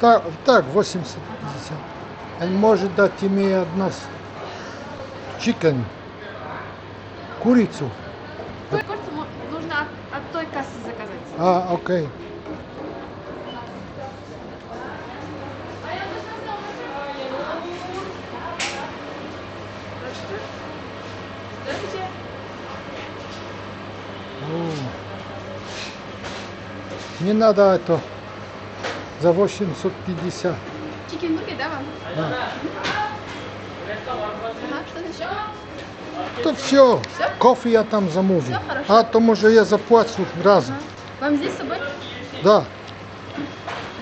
Так, так 80-50. Они может дать тебе от чикен, курицу. Курицу нужно от, от той кассы заказать. А, окей. Ну, не надо это за 850. Чикенбургер, да, вам? Да. Ага, что еще? To все. Всё? Кофе я там хорошо. А то може я заплачу разом. Ага. Вам здесь с собой? Да.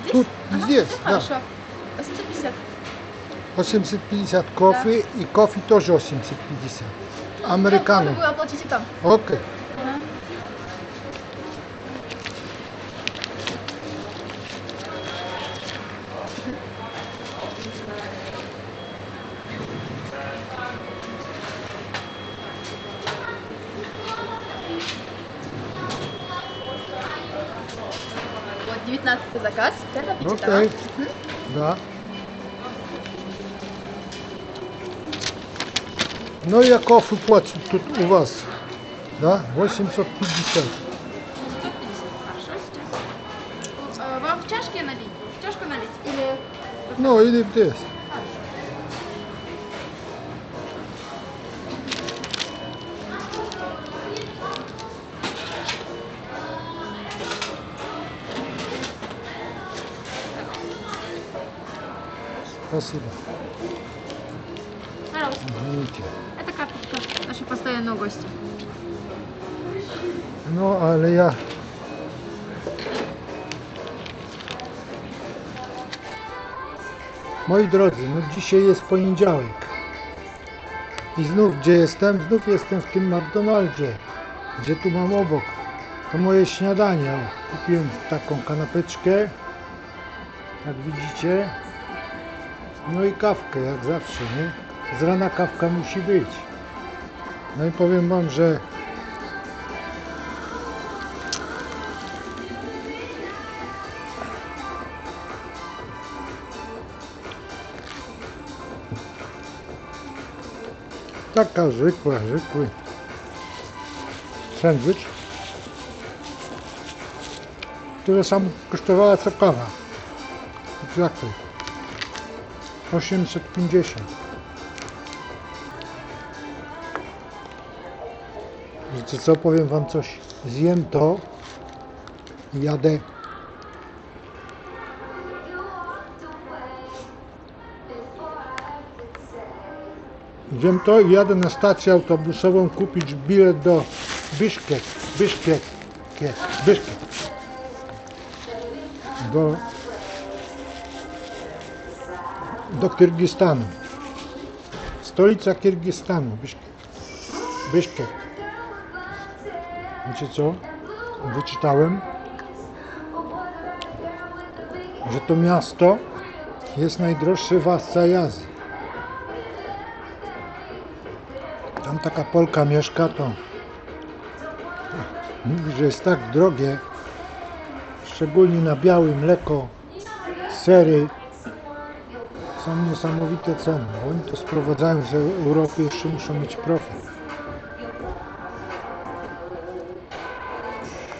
Здесь? Тут, Ага, здесь, всё да. Хорошо. 850. 850 кофе и кофе тоже 850. Американо. Вы оплатите там. Окей. Ага. Окей. Да. Ну я кофе плачу тут у вас. Да? 850. 150. Хорошо, сейчас. Э, Вам в чашке налить? В чашку налить? Или... Ну или здесь. Спасибо. Пожалуйста. Извините. Это карточка нашего постоянного гостя. No ale ja. Moi drodzy, no dzisiaj jest poniedziałek. I znów gdzie jestem? Znów jestem w tym McDonaldzie, gdzie tu mam obok. To moje śniadanie. O, kupiłem taką kanapeczkę, jak widzicie. no i kawkę, jak zawsze, nie? Z rana kawka musi być. No i powiem wam, że Taka zwykła, zwykły sandwich, tyle samo kosztowała co kawa. Exactly. 850. Wiecie co, powiem wam coś. Zjem to jadę Wiem to i jadę na stację autobusową kupić bilet do Biszkek, Biszkek, Biszkek. Do, do Kirgistanu. Stolica Kirgistanu, Biszkek. Wiecie co? Wyczytałem, że to miasto jest najdroższe w całej Azji. Tam taka Polka mieszka, to mówi, że jest tak drogie, szczególnie na białe mleko, sery. Są niesamowite ceny. Oni to sprowadzają z Europy, jeszcze muszą mieć profit.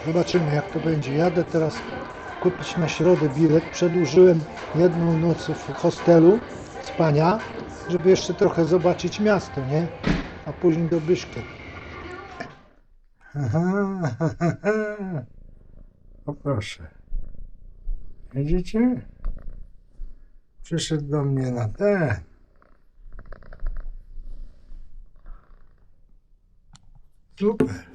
Zobaczymy jak to będzie. Jadę teraz kupić na środę bilet. Przedłużyłem jedną noc w hostelu spania, żeby jeszcze trochę zobaczyć miasto, nie? A później do Byszkiek. Aha, O proszę. Widzicie? Przyszedł do mnie na ten. Super.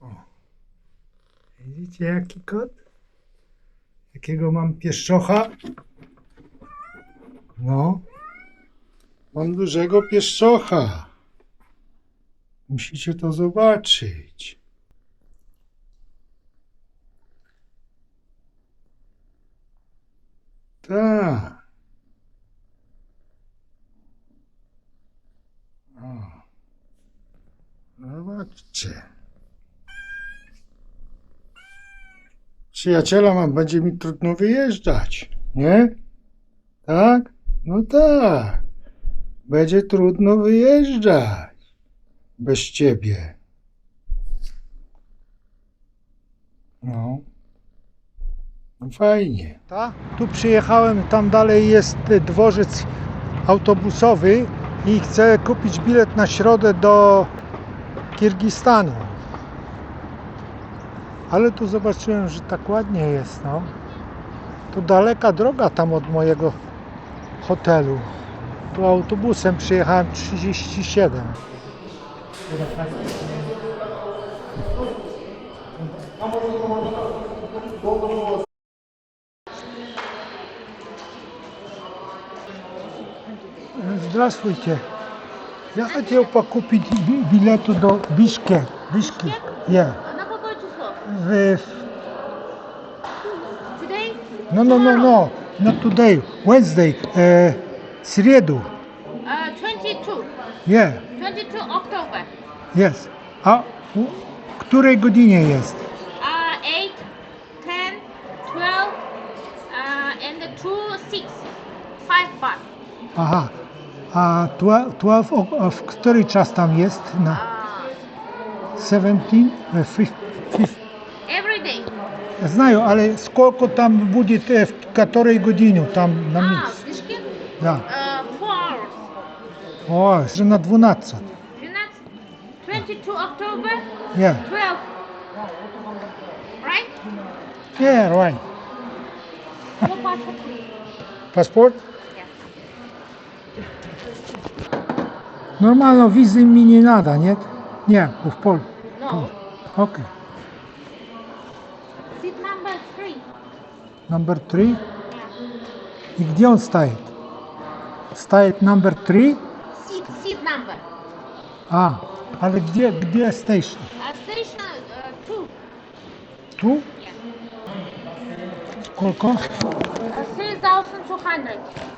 O. Widzicie jaki kot? Jakiego mam pieszczocha? No. Mam dużego pieszczocha. Musicie to zobaczyć. Tak. O. Zobaczcie. Przyjaciela mam, będzie mi trudno wyjeżdżać, nie? Tak? No tak. Będzie trudno wyjeżdżać bez ciebie. No. No fajnie. Ta? Tu przyjechałem, tam dalej jest dworzec autobusowy i chcę kupić bilet na środę do Kirgistanu. Ale tu zobaczyłem, że tak ładnie jest, no. To daleka droga tam od mojego hotelu. Tu autobusem przyjechałem 37. Здравствуйте. Я хотел покупить би- билету до Бишкек. Бишкек? Yeah. На какое число? В- Today? No, no, no, no. Not today. Wednesday. E, среду. Uh, 22. Yeah. 22 October. Yes. A u której godzinie jest? Uh, 8, 10, 12, uh, and the 2, 6. 5 baht. Aha. A 12, 12 o, o, w który czas tam jest? Na Uh, 17? E, fif- fif- every day. Знаю, але сколько там будет е, в której godzinie tam na Ah, miejscu? Bishkek? Да. Uh, 4 hours. O, że na 12. 12, 22 October, Yeah. 12. Right? Yeah, right. Your passport, please. Paszport? Yeah. Normalno wizy mi nie nada, nie? Nie, bo w Pol. No. Okej. Seat number 3. Number 3. Yeah. I gdzie on staje? Staje number 3? Seat, seat number. A, ale gdzie, gdzie station? Uh, station 2. Tu? yeah. Kolko? Uh, 3,200.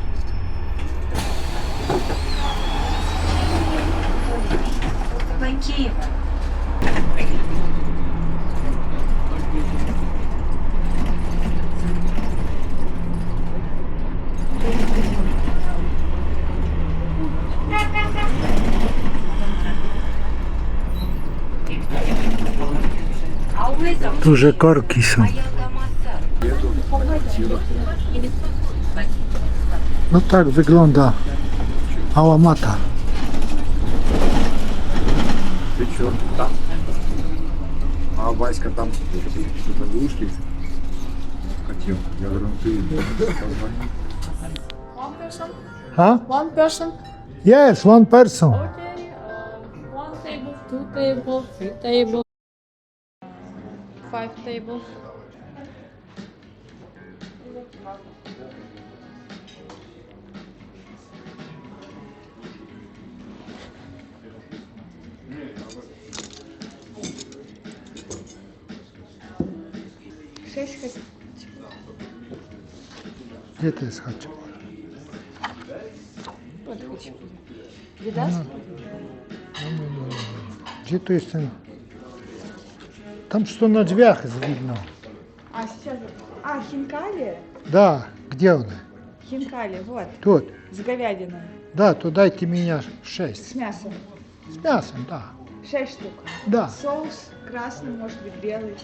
Bankiva. Tu korki są. No tak wygląda Ałamata. Чё, там? А Васька там что-то вышли хотел. Я говорю, ну ты позвони. One person? One person? Yes, one person. Okay. Uh, one table, two table, three table, five tables. Gdzie to jest chacz? Видас? Gdzie tu jest ten... Tam co na drzwiach jest widno. А сейчас... А, хинкали? Да, где он? Хинкали, вот, Тут. с говядиной, Да, то дайте меня шесть. с мясом. С мясом, да. Шесть штук. Да. Соус красный, может быть, белый.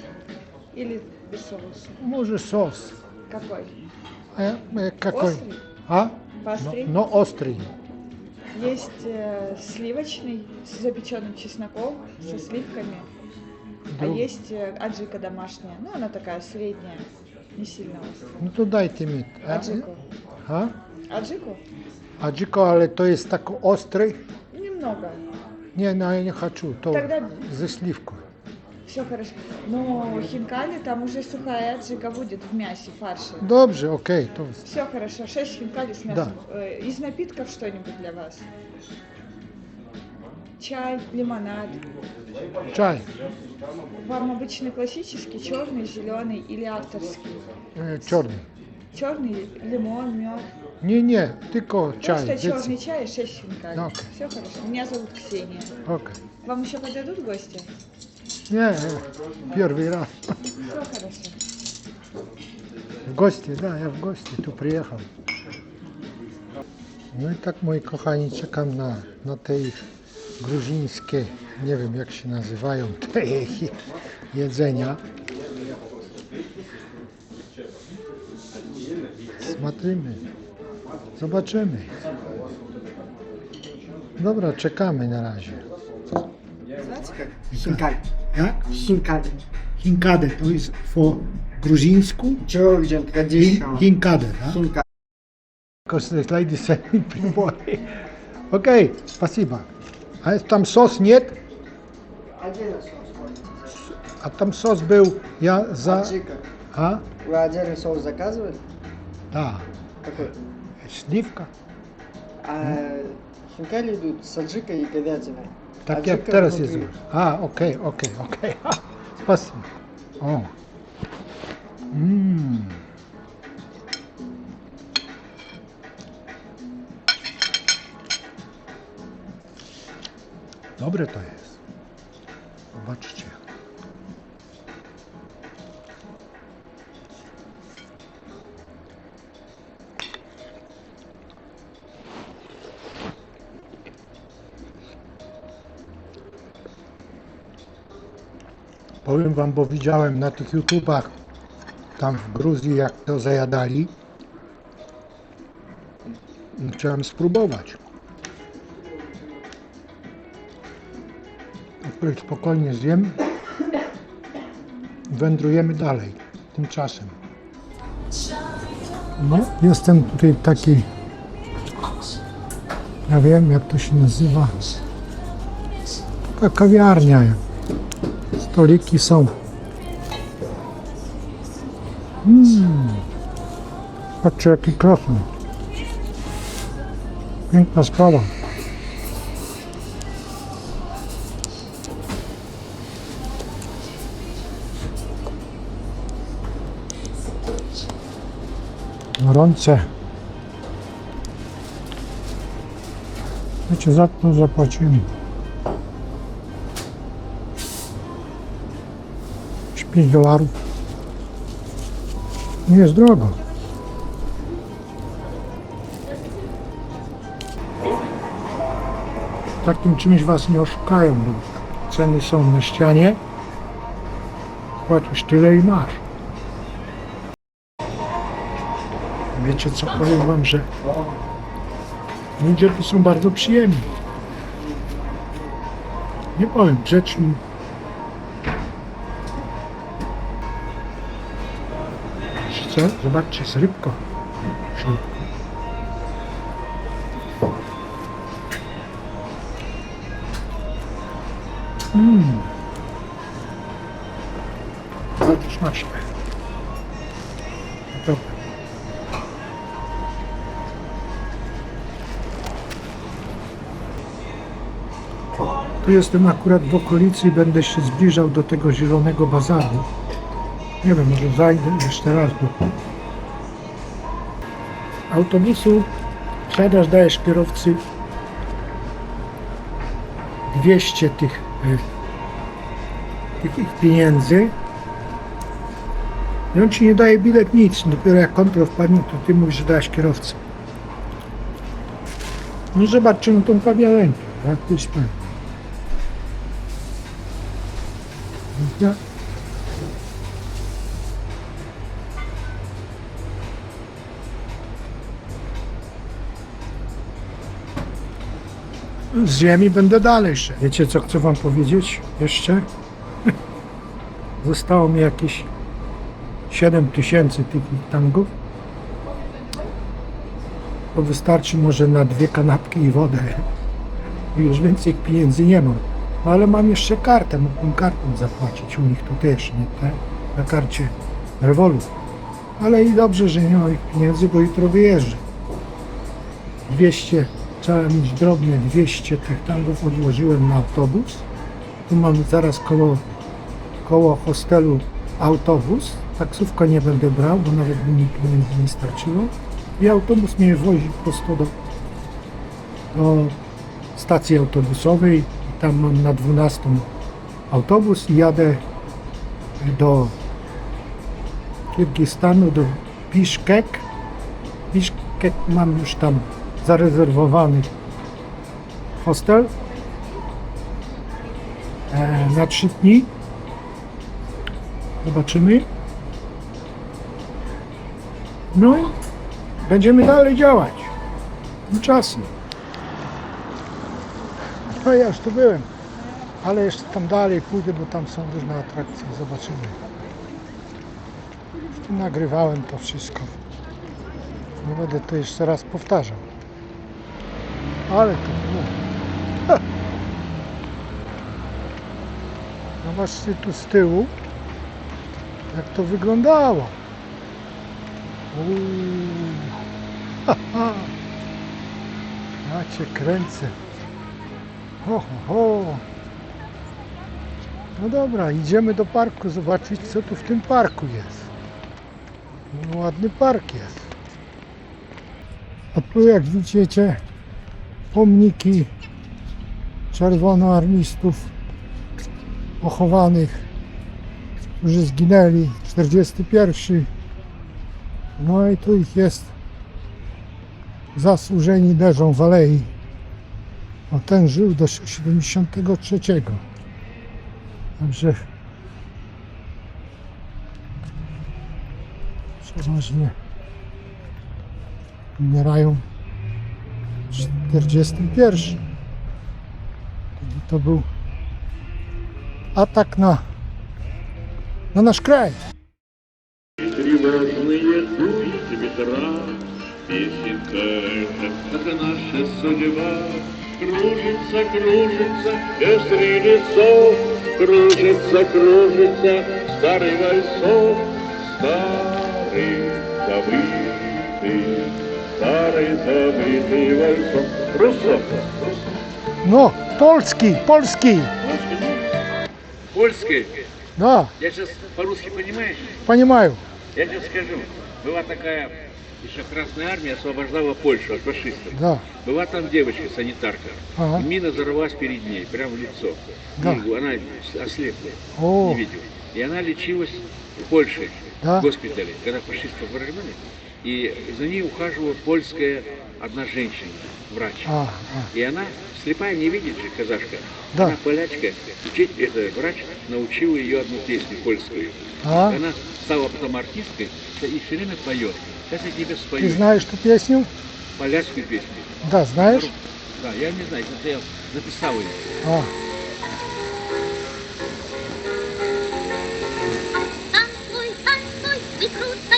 Или без соуса? Может, соус. Какой? Э, э, какой? Острый? А? Но, но острый. Есть э, сливочный с запеченным чесноком, со сливками. Да. А есть э, аджика домашняя. Ну, она такая средняя, не сильно острая. Ну, то дайте мне. А? Аджику. А? Аджику? Аджику, але то есть такой острый? Немного. Не, ну, я не хочу. То Тогда... за сливку. Все хорошо. Но хинкали там уже сухая аджика будет в мясе, фарше. Dobrze, okej, to Все хорошо. Шесть хинкали с мясом. Э, Из напитков что-нибудь для вас? Чай, лимонад. czaj. Вам обычный классический, черный, зеленый или авторский? E, czarny. Черный, лимон, мед. Nie, tylko czaj. Просто черный чай и шесть хинкали. Окей. Все хорошо. Меня зовут Ксения. Okej. Вам еще подойдут гости? Nie, pierwszy raz. Все хорошо. W gości, da, ja w gości tu przyjechał. No i tak moi kochani czekam na, na te ich gruzińskie, nie wiem jak się nazywają, te ich jedzenia. Smatrymy, zobaczymy. Dobra, czekamy na razie. Хинкаль. Jak? Хинкаль. Hinkade to jest po gruzińsku? Georgian Hin, tradition. hinkade, tak? Хинкаль. Because the lady said me before. Okej, спасибо. A jest tam sos nie? Отдельно соус. A tam sos był, ja za... Аджика. A? Вы отдельный соус заказывали? Tak, Какой? śliwka. А Хинкали идут с аджикой и говядиной. Так я второй сезон. А, окей, окей, окей. Спасибо. О. Ммм. Dobre to jest. Zobaczcie. Powiem wam, bo widziałem na tych YouTubach tam w Gruzji, jak to zajadali. I Chciałem spróbować. Spokojnie zjem. Wędrujemy dalej. Tymczasem. No, jestem tutaj taki. Ja wiem, jak to się nazywa. Taka kawiarnia. Stoliki są. Mm. Patrzcie jaki krasny. Piękna sprawa. Gorące. Wiecie, za to zapłacimy. 5 dolarów. Nie jest drogo. Takim czymś was nie oszukają, bo ceny są na ścianie. Płacisz tyle i masz. Wiecie co, powiem wam, że ludzie tu są bardzo przyjemni. Nie powiem, grzeczni, Co? Zobaczcie, jest rybko. Mmm. Smaczne. Dobra. Tu jestem akurat w okolicy i będę się zbliżał do tego zielonego bazaru. Nie wiem, może zajdę jeszcze raz do autobusu. Wsiadasz, dajesz kierowcy 200 tych, e, tych pieniędzy i on ci nie daje bilet nic. Dopiero jak kontrol wpadnie, to ty mówisz, że dałeś kierowcy. No zobaczcie na tą kawiarenkę. Jak to jest pan. Ja, z ziemi będę dalej szedł. Wiecie co chcę wam powiedzieć jeszcze? Zostało mi jakieś 7 tysięcy tych tangów. To wystarczy może na dwie kanapki i wodę. Już więcej pieniędzy nie mam. No ale mam jeszcze kartę, mógłbym kartą zapłacić u nich tu też, nie? Tak? Na karcie Revolut. Ale i dobrze, że nie ma ich pieniędzy, bo jutro wyjeżdżę. 200, trzeba mieć drobne 200 tych tangów odłożyłem na autobus. Tu mamy zaraz koło, koło hostelu autobus. Taksówkę nie będę brał, bo nawet mi pieniędzy nie starczyło. I autobus mnie wozi prosto do, do stacji autobusowej. I tam mam na 12 autobus i jadę do Kirgistanu, do Biszkek. Biszkek mam już tam zarezerwowany hostel e, na trzy dni. Zobaczymy. No i będziemy dalej działać. Tymczasem. No ja już tu byłem, ale jeszcze tam dalej pójdę, bo tam są różne atrakcje. Zobaczymy. Nagrywałem to wszystko. Nie będę to jeszcze raz powtarzał. Ale to było. Ha! Zobaczcie tu z tyłu, jak to wyglądało. Uuu. Ja cię kręcę. Ho, ho, ho. No dobra, idziemy do parku zobaczyć, co tu w tym parku jest. No, ładny park jest. A tu jak widzicie pomniki czerwonoarmistów pochowanych, którzy zginęli 41. No i tu ich jest zasłużeni leżą w alei. A ten żył do 73. Także przeważnie umierają 41. Тоді то був атак на, на наш край. это наша без рельсов, кружится, кружится, старый вальсов, старый забытый старый забытый вальсок. Руссо, No, polski, polski. Польской. Да, Я сейчас по-русски понимаешь? понимаю. Я тебе скажу. Была такая еще Красная Армия освобождала Польшу от фашистов. Да, Была там девочка, санитарка. Ага. Мина взорвалась перед ней, прямо в лицо. Да. Она ослепла, О. не видела. И она лечилась в Польше, Да. в госпитале, когда фашистов прогнали. И за ней ухаживала польская одна женщина, врач. а, а, И она, слепая, не видит же, казашка. Да. Она полячка, учить, это, врач научила ее одну песню польскую. а. Она стала потом артисткой и все время поет. Сейчас я тебе Ты спою знаешь эту песню? поляцкую песню. Да, знаешь? Да, я не знаю, это я записал ее. А, выкрутай, выкрутай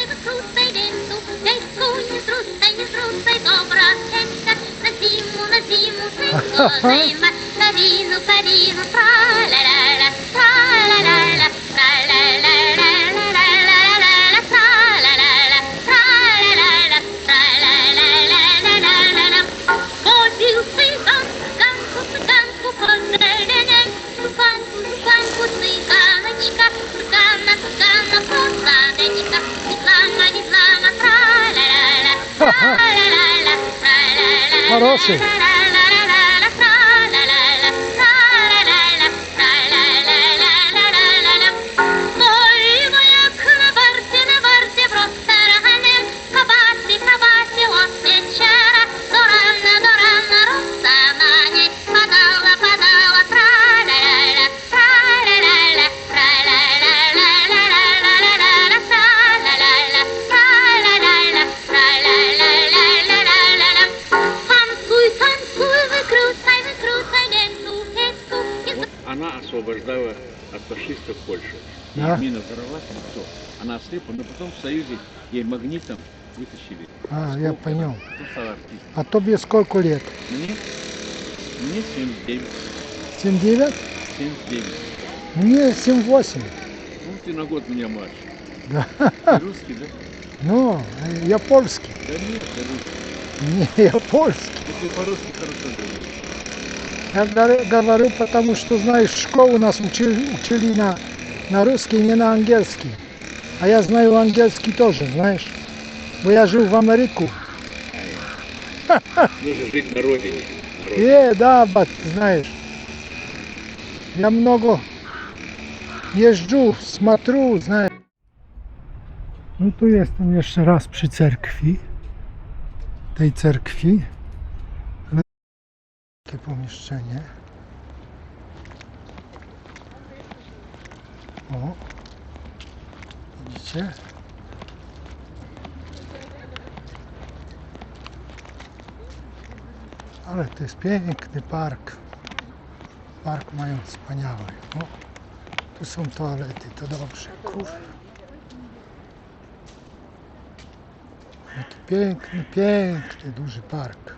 Хороший. Мина взорвалась, и всё. Она ослепла, но потом в Союзе ей магнитом вытащили. а, я понял. А тобі сколько лет? Мне, мне 79. 79? 7-9. Мне 7-8. Ну, ты на год меня младше. Да. Ты русский, да? Ну, я польский. Да нет, ты русский. Не, я польский. Ты по-русски хорошо говоришь. Я говорю- говорю, потому что, знаешь, школу нас учили, учили на, на русский, не на английский. А я знаю английский тоже, знаешь. Бо я жил в Америку. Нужно жить на родине. На родине. E, da, bak, знаешь. Я много jeżdżu, smatru, знаешь. No tu jestem jeszcze raz przy cerkwi. Tej cerkwi. Takie pomieszczenie. O. Widzicie? Ale to jest piękny park. Park mają wspaniały. O, tu są toalety, to dobrze. Kurwa. Jaki piękny, piękny, duży park.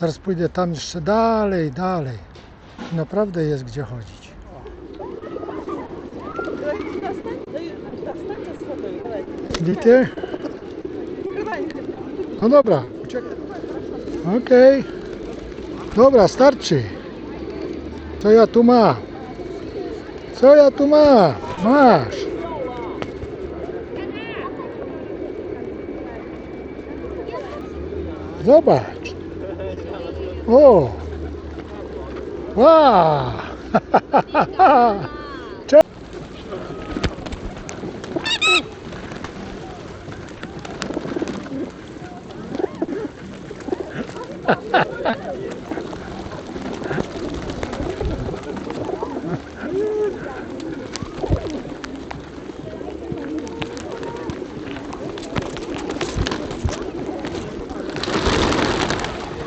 Teraz pójdę tam jeszcze dalej, dalej. Naprawdę jest gdzie chodzić. Widzicie? No dobra, uciekaj. Okej. Dobra, starczy. Co ja tu mam? Co ja tu mam? Masz. Zobacz. O. Wow. Cze-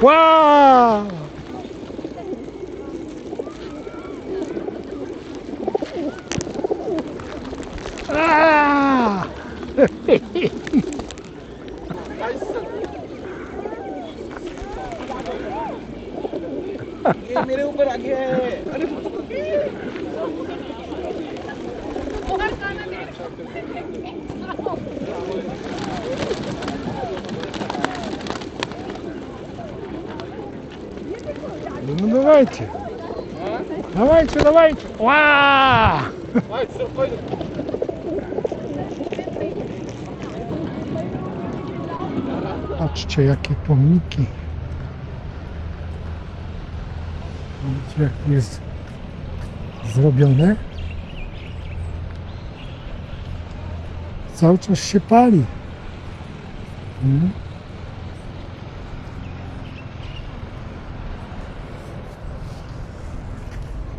Wow. убирать. Ну давайте. Давайте, давайте. Уа! Patrzcie какие pomniki. Jak jest zrobione. Cały czas się pali. Mm.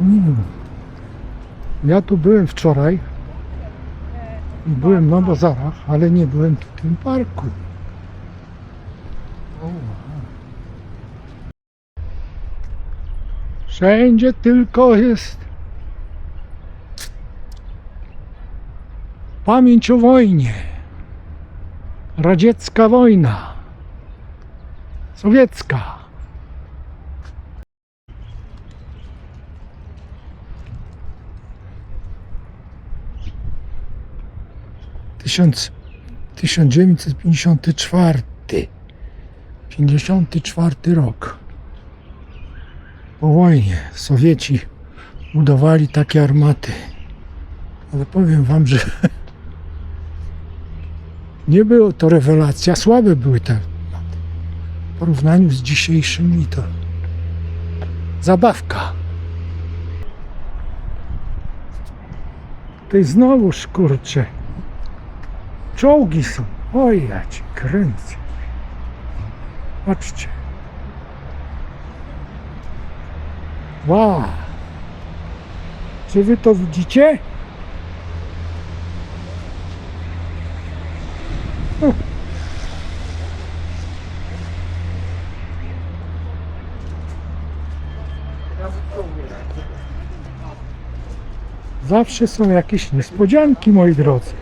Mm. Ja tu byłem wczoraj. i Byłem na bazarach, ale nie byłem w tym parku. O, wow. Wszędzie tylko jest pamięć o wojnie. Radziecka wojna. Sowiecka. Tysiąc, 1954 54 rok po wojnie Sowieci budowali takie armaty ale powiem wam, że nie było to rewelacja, słabe były te armaty w porównaniu z dzisiejszymi to zabawka tutaj znowu kurczę Czołgi są. Oj, ja ci kręcę. Patrzcie. Wow. Czy wy to widzicie? Zawsze są jakieś niespodzianki, moi drodzy.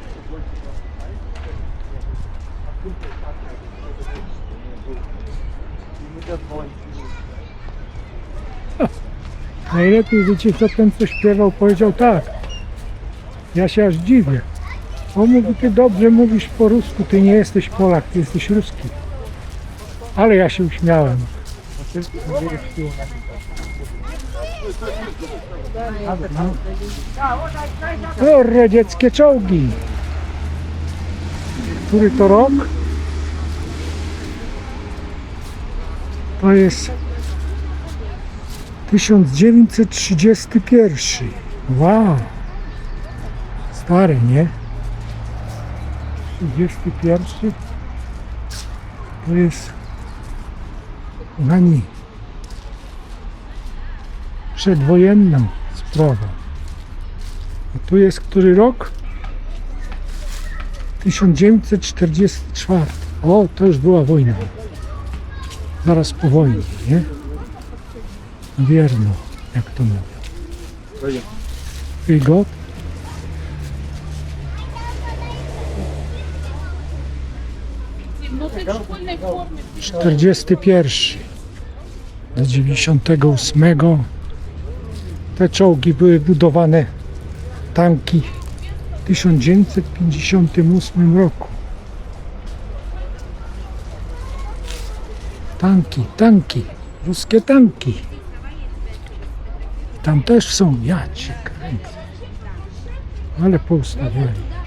Najlepiej wiecie co ten co śpiewał powiedział tak. Ja się aż dziwię. On mówi, ty dobrze mówisz po rusku, ty nie jesteś Polak, ty jesteś Ruski. Ale ja się uśmiałem. No, radzieckie czołgi. Który to rok? To jest 1931. Wow. Stary, nie? 31 to jest Kochani przedwojenną sprawą. A tu jest który rok? 1944. O, to już była wojna. Zaraz po wojnie, nie? Wierno, jak to mówią. Tej szkolnej formie 41 do 98 te czołgi były budowane. Tanki w 1958 roku. Tanki, tanki ruskie tanki tam też są ja cię kręcę ale poustawiali